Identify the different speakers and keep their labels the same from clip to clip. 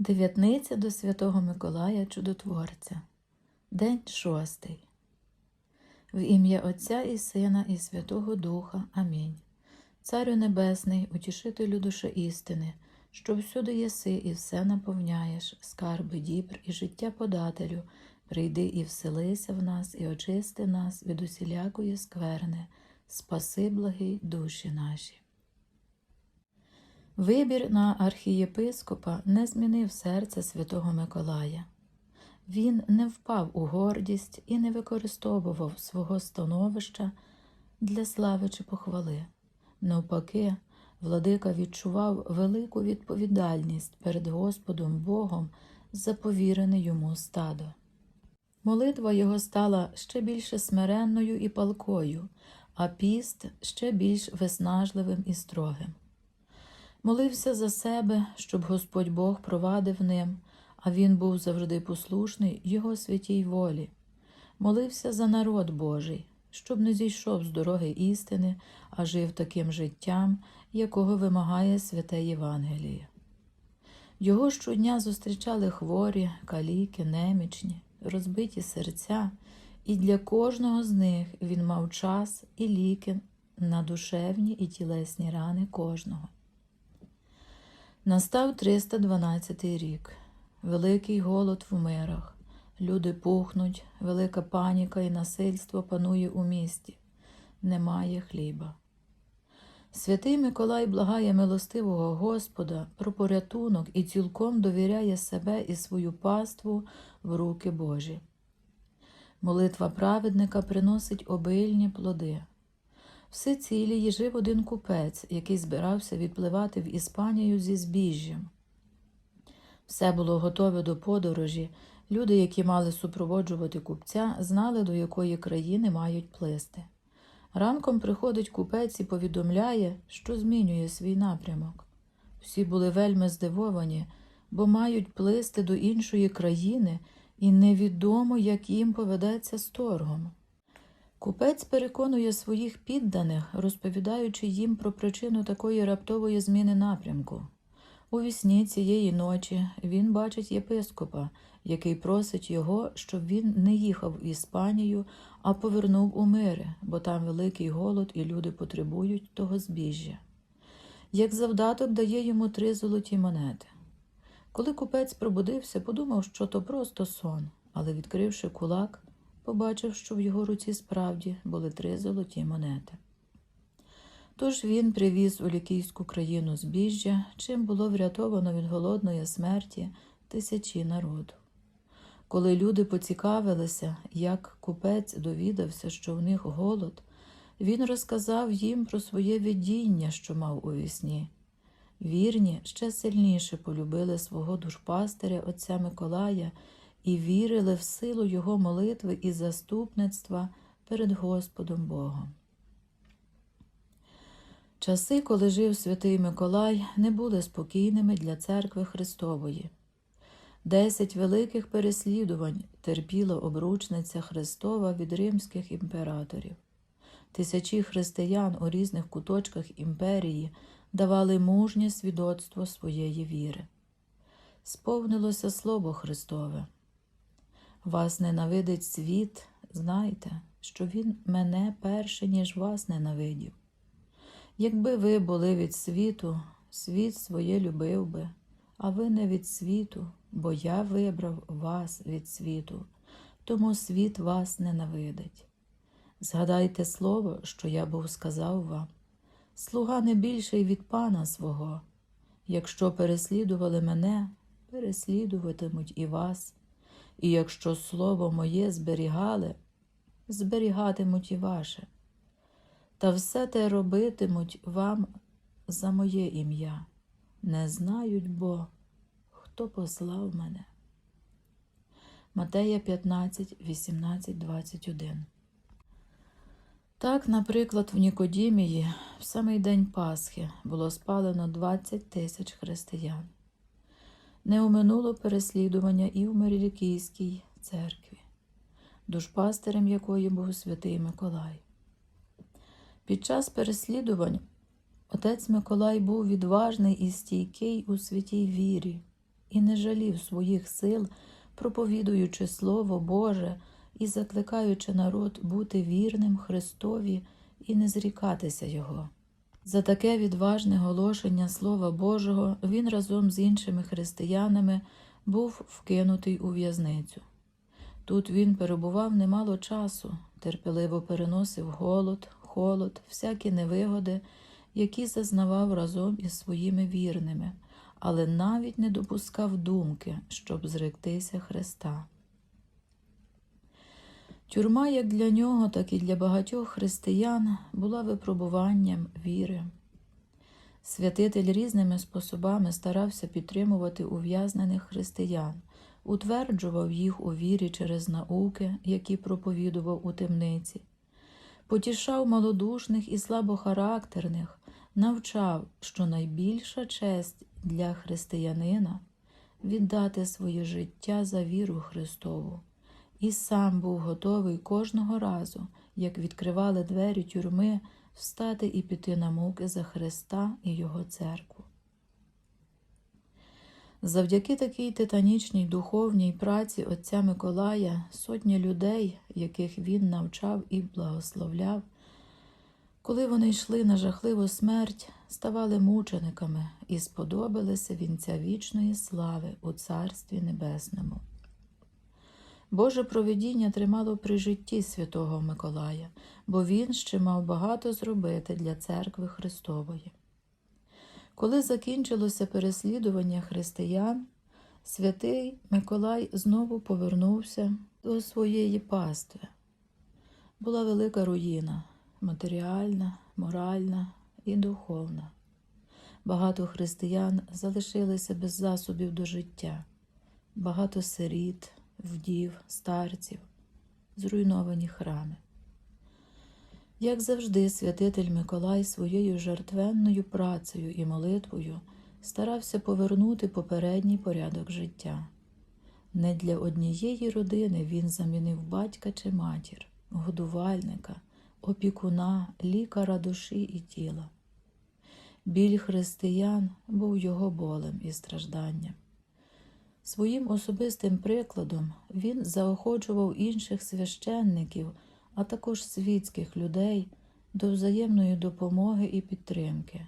Speaker 1: Дев'ятниця до Святого Миколая Чудотворця. День шостий. В ім'я Отця і Сина, і Святого Духа. Амінь. Царю Небесний, утішителю душі істини, що всюди єси і все наповняєш, скарби дібр і життя подателю, прийди і вселися в нас, і очисти нас від усілякої скверни, спаси благі душі наші. Вибір на архієпископа не змінив серце святого Миколая. Він не впав у гордість і не використовував свого становища для слави чи похвали. Навпаки, владика відчував велику відповідальність перед Господом Богом за повірене йому стадо. Молитва його стала ще більше смиренною і палкою, а піст ще більш виснажливим і строгим. Молився за себе, щоб Господь Бог провадив ним, а він був завжди послушний Його святій волі. Молився за народ Божий, щоб не зійшов з дороги істини, а жив таким життям, якого вимагає святе Євангеліє. Його щодня зустрічали хворі, каліки, немічні, розбиті серця, і для кожного з них він мав час і ліки на душевні і тілесні рани кожного. Настав 312 рік. Великий голод в мирах. Люди пухнуть, велика паніка і насильство панує у місті. Немає хліба. Святий Миколай благає милостивого Господа про порятунок і цілком довіряє себе і свою паству в руки Божі. Молитва праведника приносить обильні плоди. В Сицилії жив один купець, який збирався відпливати в Іспанію зі збіжжям. Все було готове до подорожі. Люди, які мали супроводжувати купця, знали, до якої країни мають плисти. Ранком приходить купець і повідомляє, що змінює свій напрямок. Всі були вельми здивовані, бо мають плисти до іншої країни, і невідомо, як їм поведеться з торгом. Купець переконує своїх підданих, розповідаючи їм про причину такої раптової зміни напрямку. У вісні цієї ночі він бачить єпископа, який просить його, щоб він не їхав в Іспанію, а повернув у мири, бо там великий голод і люди потребують того збіжжя. Як завдаток дає йому три золоті монети. Коли купець пробудився, подумав, що то просто сон, але, відкривши кулак, побачив, що в його руці справді були три золоті монети. Тож він привіз у лікійську країну збіжжя, чим було врятовано від голодної смерті тисячі народу. Коли люди поцікавилися, як купець довідався, що в них голод, він розказав їм про своє видіння, що мав у вісні. Вірні ще сильніше полюбили свого душпастиря отця Миколая і вірили в силу його молитви і заступництва перед Господом Богом. Часи, коли жив святий Миколай, не були спокійними для церкви Христової. Десять великих переслідувань терпіла обручниця Христова від римських імператорів. Тисячі християн у різних куточках імперії давали мужнє свідоцтво своєї віри. Сповнилося Слово Христове. Вас ненавидить світ, знайте, що Він мене перше, ніж вас ненавидів. Якби ви були від світу, світ своє любив би, а ви не від світу, бо я вибрав вас від світу, тому світ вас ненавидить. Згадайте слово, що я був сказав вам. Слуга не більший від пана свого. Якщо переслідували мене, переслідуватимуть і вас, і якщо слово моє зберігали, зберігатимуть і ваше. Та все те робитимуть вам за моє ім'я. Не знають бо, хто послав мене. Матея 15, 18, 21 Так, наприклад, в Нікодімії в самий день Пасхи було спалено 20 тисяч християн. Не оминуло переслідування і в Марілікійській церкві, душпастерем якої був святий Миколай. Під час переслідувань отець Миколай був відважний і стійкий у святій вірі. і не жалів своїх сил, проповідуючи Слово Боже і закликаючи народ бути вірним Христові і не зрікатися Його. За таке відважне голошення Слова Божого він разом з іншими християнами був вкинутий у в'язницю. Тут він перебував немало часу, терпеливо переносив голод, холод, всякі невигоди, які зазнавав разом із своїми вірними, але навіть не допускав думки, щоб зректися Христа. Тюрма як для нього, так і для багатьох християн була випробуванням віри. Святитель різними способами старався підтримувати ув'язнених християн, утверджував їх у вірі через науки, які проповідував у темниці, потішав малодушних і слабохарактерних, навчав, що найбільша честь для християнина віддати своє життя за віру Христову, і сам був готовий кожного разу, як відкривали двері тюрми, встати і піти на муки за Христа і Його церкву. Завдяки такій титанічній духовній праці отця Миколая сотні людей, яких він навчав і благословляв, коли вони йшли на жахливу смерть, ставали мучениками і сподобалися вінця вічної слави у Царстві Небесному. Боже провидіння тримало при житті святого Миколая, бо він ще мав багато зробити для церкви Христової. Коли закінчилося переслідування християн, святий Миколай знову повернувся до своєї пастви. Була велика руїна матеріальна, моральна і духовна. Багато християн залишилися без засобів до життя, багато сиріт, вдів, старців, зруйновані храми. Як завжди, святитель Миколай своєю жертвенною працею і молитвою старався повернути попередній порядок життя. Не для однієї родини він замінив батька чи матір, годувальника, опікуна, лікара душі і тіла. Біль християн був його болем і стражданням. Своїм особистим прикладом він заохочував інших священників, а також світських людей до взаємної допомоги і підтримки.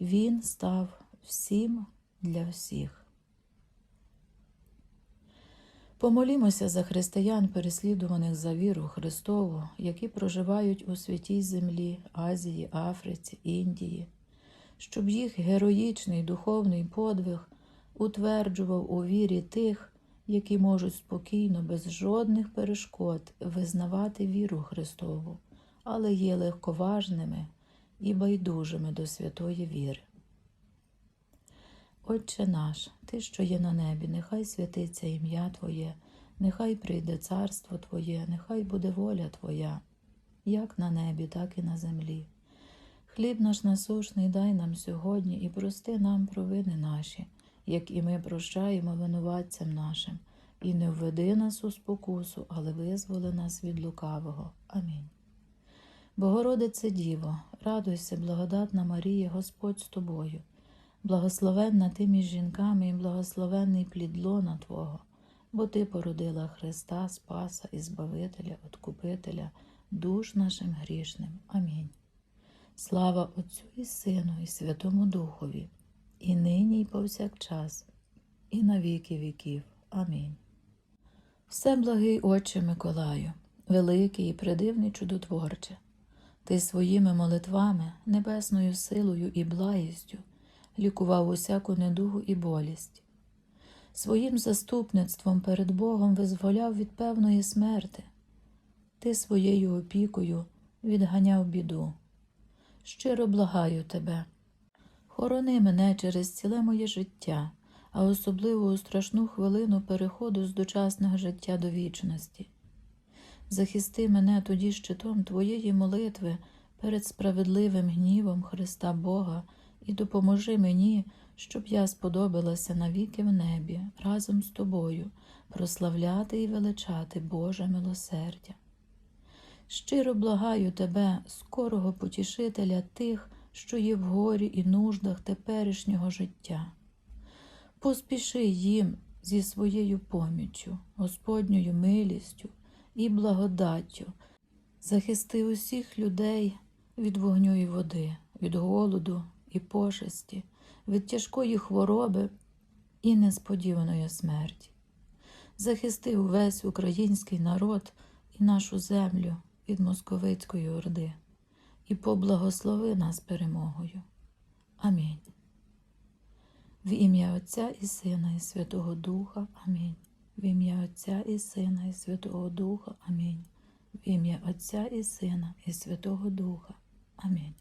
Speaker 1: Він став всім для всіх. Помолімося за християн, переслідуваних за віру Христову, які проживають у святій землі Азії, Африці, Індії, щоб їх героїчний духовний подвиг утверджував у вірі тих, які можуть спокійно, без жодних перешкод визнавати віру Христову, але є легковажними і байдужими до святої віри. Отче наш, Ти, що є на небі, нехай святиться ім'я Твоє, нехай прийде царство Твоє, нехай буде воля Твоя, як на небі, так і на землі. Хліб наш насушний дай нам сьогодні і прости нам провини наші, як і ми прощаємо винуватцям нашим, і не введи нас у спокусу, але визволи нас від лукавого. Амінь. Богородице Діво, радуйся, благодатна Марія, Господь з тобою, благословенна ти між жінками і благословенний плід лона Твого, бо Ти породила Христа, Спаса і Збавителя, Откупителя, душ нашим грішним. Амінь. Слава Отцю і Сину, і Святому Духові, і нині, і повсякчас, і на віки віків. Амінь. Все благий Отче Миколаю, великий і придивний чудотворче, Ти своїми молитвами, небесною силою і благістю лікував усяку недугу і болість. Своїм заступництвом перед Богом визволяв від певної смерти. Ти своєю опікою відганяв біду. Щиро благаю тебе. Хорони мене через ціле моє життя, а особливо у страшну хвилину переходу з дочасного життя до вічності. Захисти мене тоді щитом Твоєї молитви перед справедливим гнівом Христа Бога і допоможи мені, щоб я сподобалася навіки в небі разом з тобою, прославляти і величати Боже милосердя. Щиро благаю тебе, скорого потішителя тих, що є в горі і нуждах теперішнього життя. Поспіши їм зі своєю поміччю, Господньою милістю і благодаттю. Захисти усіх людей від вогню і води, від голоду і пошесті, від тяжкої хвороби і несподіваної смерті. Захисти увесь український народ і нашу землю від московицької орди, і поблагослови нас перемогою. Амінь. В ім'я Отця і Сина, і Святого Духа. Амінь. В ім'я Отця і Сина, і Святого Духа. Амінь. В ім'я Отця і Сина, і Святого Духа. Амінь.